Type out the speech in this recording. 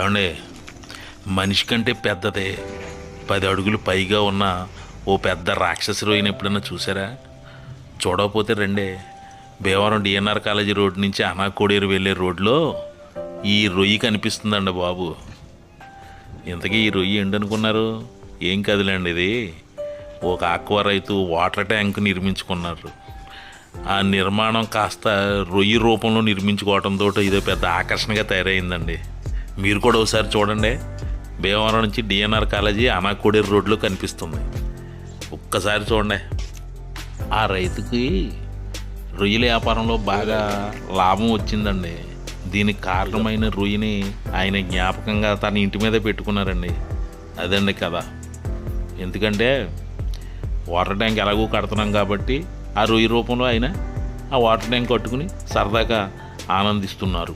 ఏమండి మనిషి కంటే పెద్దదే. పది అడుగులు పైగా ఉన్న ఓ పెద్ద రాక్షసి రొయ్యని ఎప్పుడన్నా చూసారా? చూడకపోతే రండే. భీమవరం డిఎన్ఆర్ కాలేజీ రోడ్ నుంచి అనాకోడేరు వెళ్ళే రోడ్లో ఈ రొయ్యి కనిపిస్తుందండి బాబు. ఇంతకీ ఈ రొయ్యి ఏంటనుకున్నారు ఏం కదలండి ఇది? ఒక ఆక్వా రైతు వాటర్ ట్యాంక్ నిర్మించుకున్నారు. ఆ నిర్మాణం కాస్త రొయ్యి రూపంలో నిర్మించుకోవడంతో ఇదో పెద్ద ఆకర్షణగా తయారైందండి. మీరు కూడా ఒకసారి చూడండి. భీమవరం నుంచి డిఎన్ఆర్ కాలేజీ అనాకోడేరు రోడ్లో కనిపిస్తుంది. ఒక్కసారి చూడండి. ఆ రైతుకి రొయ్యల వ్యాపారంలో బాగా లాభం వచ్చిందండి. దీనికి కారణమైన రొయ్యని ఆయన జ్ఞాపకంగా తన ఇంటి మీద పెట్టుకున్నారండి. అదండి కదా ఎందుకంటే వాటర్ ట్యాంక్ ఎలాగో కడుతున్నాం కాబట్టి ఆ రొయ్య రూపంలో ఆయన ఆ వాటర్ ట్యాంక్ కట్టుకుని సరదాగా ఆనందిస్తున్నారు.